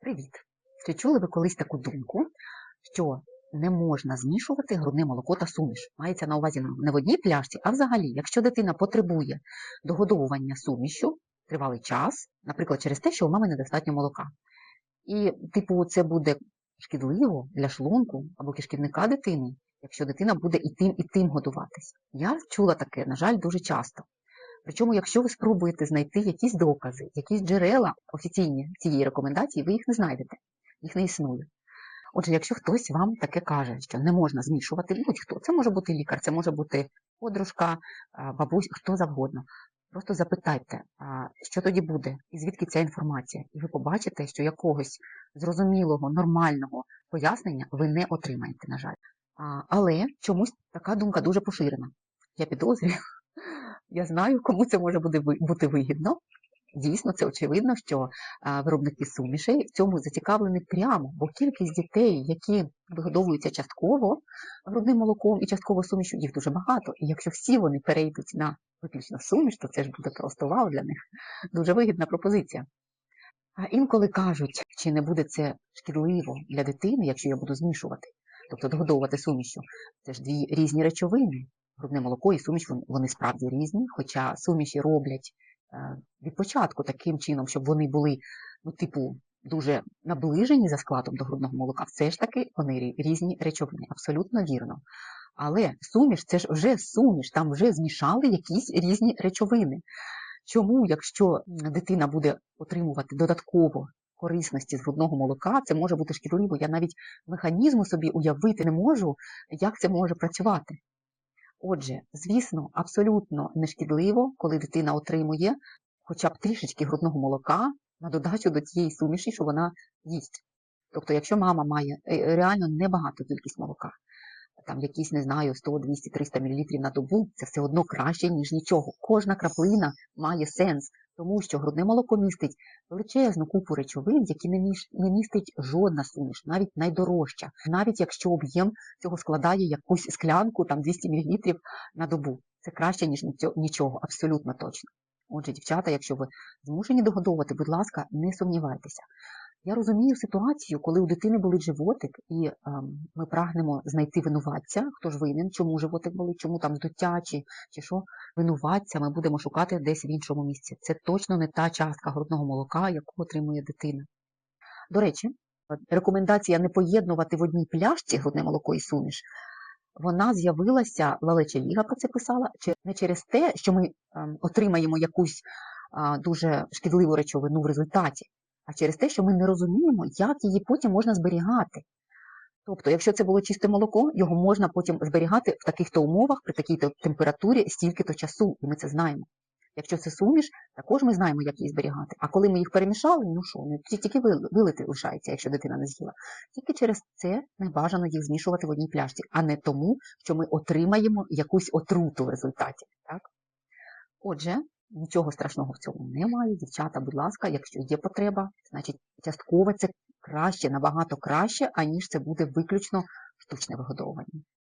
Привіт! Чи чули ви колись таку думку, що не можна змішувати грудне молоко та суміш? Мається на увазі не в одній пляшці, а взагалі, якщо дитина потребує догодовування сумішю тривалий час, наприклад, через те, що у мами недостатньо молока. І, типу, це буде шкідливо для шлунку або кишківника дитини, якщо дитина буде і тим, і тим годуватись. Я чула таке, на жаль, дуже часто. Причому, якщо ви спробуєте знайти якісь докази, якісь джерела офіційні цієї рекомендації, ви їх не знайдете, їх не існує. Отже, якщо хтось вам таке каже, що не можна змішувати будь-хто, це може бути лікар, це може бути подружка, бабусь, хто завгодно. Просто запитайте, що тоді буде, і звідки ця інформація, і ви побачите, що якогось зрозумілого, нормального пояснення ви не отримаєте, на жаль. Але чомусь така думка дуже поширена. Я підозрюю, я знаю, кому це може бути вигідно. Дійсно, це очевидно, що виробники сумішей в цьому зацікавлені прямо, бо кількість дітей, які вигодовуються частково грудним молоком і частково сумішю, їх дуже багато. І якщо всі вони перейдуть на виключно суміш, то це ж буде просто вау для них. Дуже вигідна пропозиція. А інколи кажуть, чи не буде це шкідливо для дитини, якщо я буду змішувати, тобто догодовувати сумішю. Це ж дві різні речовини. Грудне молоко і суміш вони справді різні, хоча суміші роблять Е, від початку таким чином, щоб вони були, ну, типу, дуже наближені за складом до грудного молока, все ж таки вони різні речовини, абсолютно вірно. Але суміш це ж вже суміш, там вже змішали якісь різні речовини. Чому, якщо дитина буде отримувати додатково корисності з грудного молока, це може бути шкідливо, я навіть механізму собі уявити не можу, як це може працювати. Отже, звісно, абсолютно нешкідливо, коли дитина отримує хоча б трішечки грудного молока на додачу до тієї суміші, що вона їсть. Тобто, якщо мама має е, реально небагато кількість молока, там якісь, не знаю, 100, 200, 300 мл на добу, це все одно краще, ніж нічого. Кожна краплина має сенс, тому що грудне молоко містить величезну купу речовин, які не, містить жодна суміш, навіть найдорожча, навіть якщо об'єм цього складає якусь склянку, там 200 мл на добу. Це краще, ніж нічого, абсолютно точно. Отже, дівчата, якщо ви змушені догодовувати, будь ласка, не сумнівайтеся. Я розумію ситуацію, коли у дитини болить животик, і е, ми прагнемо знайти винуватця, хто ж винен, чому животик болить, чому там здуття, чи, чи що винуватця ми будемо шукати десь в іншому місці. Це точно не та частка грудного молока, яку отримує дитина. До речі, рекомендація не поєднувати в одній пляшці грудне молоко і суміш. Вона з'явилася, Лалеча Ліга про це писала, не через те, що ми ем, отримаємо якусь дуже шкідливу речовину в результаті, а через те, що ми не розуміємо, як її потім можна зберігати. Тобто, якщо це було чисте молоко, його можна потім зберігати в таких-то умовах, при такій-то температурі, стільки-то часу, і ми це знаємо. Якщо це суміш, також ми знаємо, як її зберігати. А коли ми їх перемішали, ну що, ну, тільки вилити лишається, якщо дитина не з'їла. Тільки через це не бажано їх змішувати в одній пляшці, а не тому, що ми отримаємо якусь отруту в результаті. Так? Отже, Нічого страшного в цьому немає. Дівчата, будь ласка, якщо є потреба, значить частково це краще, набагато краще, аніж це буде виключно штучне вигодовування.